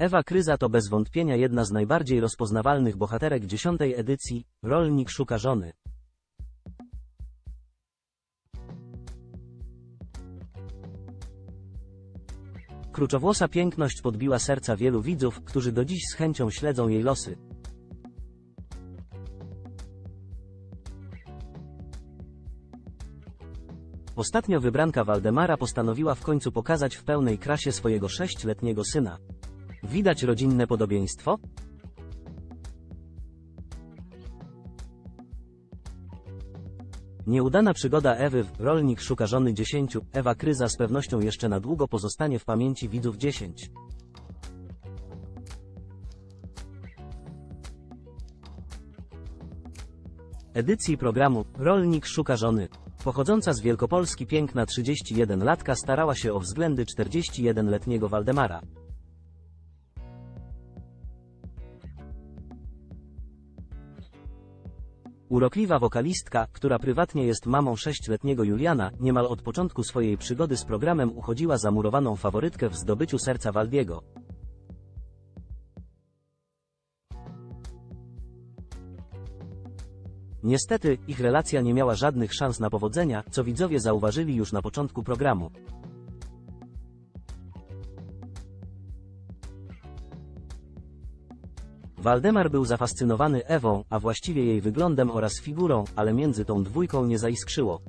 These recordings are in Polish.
Ewa Kryza to bez wątpienia jedna z najbardziej rozpoznawalnych bohaterek dziesiątej edycji Rolnik szuka żony. Kruczowłosa piękność podbiła serca wielu widzów, którzy do dziś z chęcią śledzą jej losy. Ostatnio wybranka Waldemara postanowiła w końcu pokazać w pełnej krasie swojego sześcioletniego syna. Widać rodzinne podobieństwo? Nieudana przygoda Ewy w Rolnik szuka żony 10. Ewa Kryza z pewnością jeszcze na długo pozostanie w pamięci widzów 10. Edycji programu Rolnik szuka żony. Pochodząca z Wielkopolski piękna 31-latka starała się o względy 41-letniego Waldemara. Urokliwa wokalistka, która prywatnie jest mamą sześcioletniego Juliana, niemal od początku swojej przygody z programem uchodziła za murowaną faworytkę w zdobyciu serca Waldiego. Niestety, ich relacja nie miała żadnych szans na powodzenia, co widzowie zauważyli już na początku programu. Waldemar był zafascynowany Ewą, a właściwie jej wyglądem oraz figurą, ale między tą dwójką nie zaiskrzyło.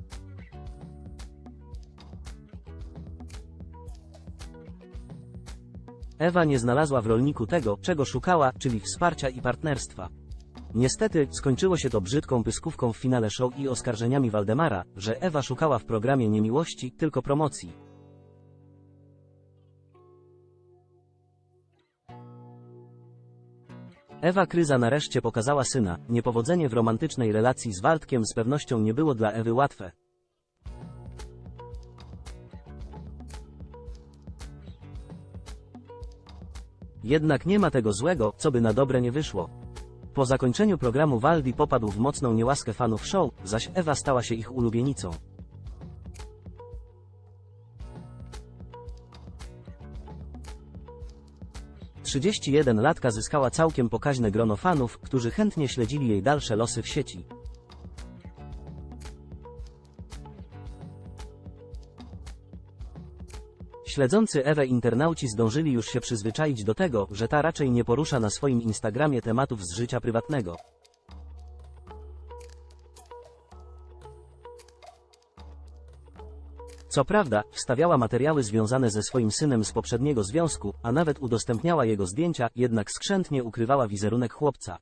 Ewa nie znalazła w rolniku tego, czego szukała, czyli wsparcia i partnerstwa. Niestety, skończyło się to brzydką pyskówką w finale show i oskarżeniami Waldemara, że Ewa szukała w programie nie miłości, tylko promocji. Ewa Kryza nareszcie pokazała syna. Niepowodzenie w romantycznej relacji z Waldkiem z pewnością nie było dla Ewy łatwe. Jednak nie ma tego złego, co by na dobre nie wyszło. Po zakończeniu programu Waldi popadł w mocną niełaskę fanów show, zaś Ewa stała się ich ulubienicą. Trzydzieści jeden latka zyskała całkiem pokaźne grono fanów, którzy chętnie śledzili jej dalsze losy w sieci. Śledzący Ewę internauci zdążyli już się przyzwyczaić do tego, że ta raczej nie porusza na swoim Instagramie tematów z życia prywatnego. Co prawda, wstawiała materiały związane ze swoim synem z poprzedniego związku, a nawet udostępniała jego zdjęcia, jednak skrzętnie ukrywała wizerunek chłopca.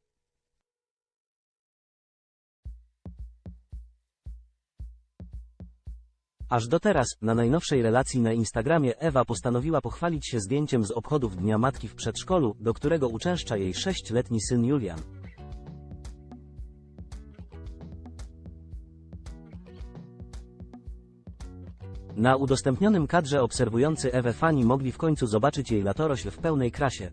Aż do teraz, na najnowszej relacji na Instagramie Ewa postanowiła pochwalić się zdjęciem z obchodów Dnia Matki w przedszkolu, do którego uczęszcza jej sześcioletni syn Julian. Na udostępnionym kadrze obserwujący Ewę fani mogli w końcu zobaczyć jej latorośl w pełnej krasie.